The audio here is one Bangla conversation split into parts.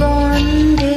বন্ধে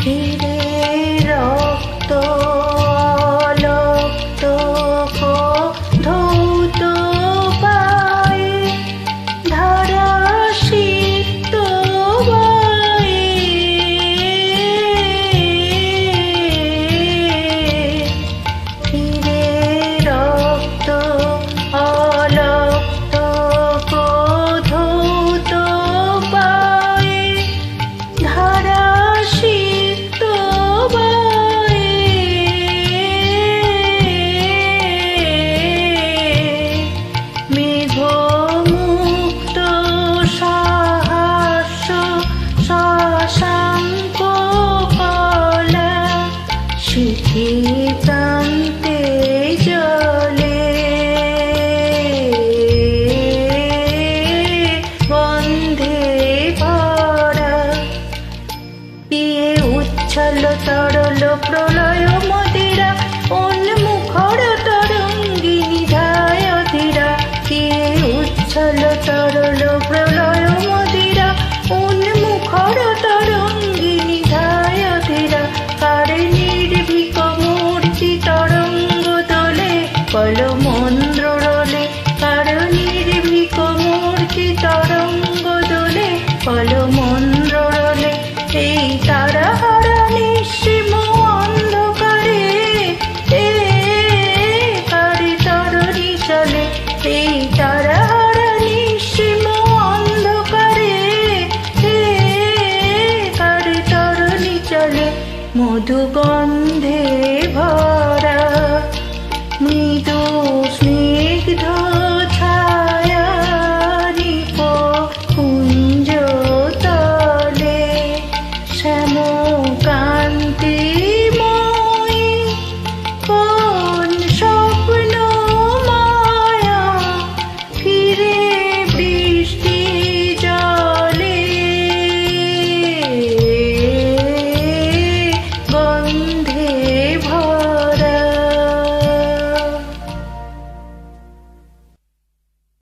querer. তাইতে জলে বন্ধে ভরা। পিয়ে উচ্ছল তরল প্রলয় মদিরা, উন্মুখর তরঙ্গিনী ধায় ধীরা পিয়ে উচ্ছল মধুগন্ধে ভয়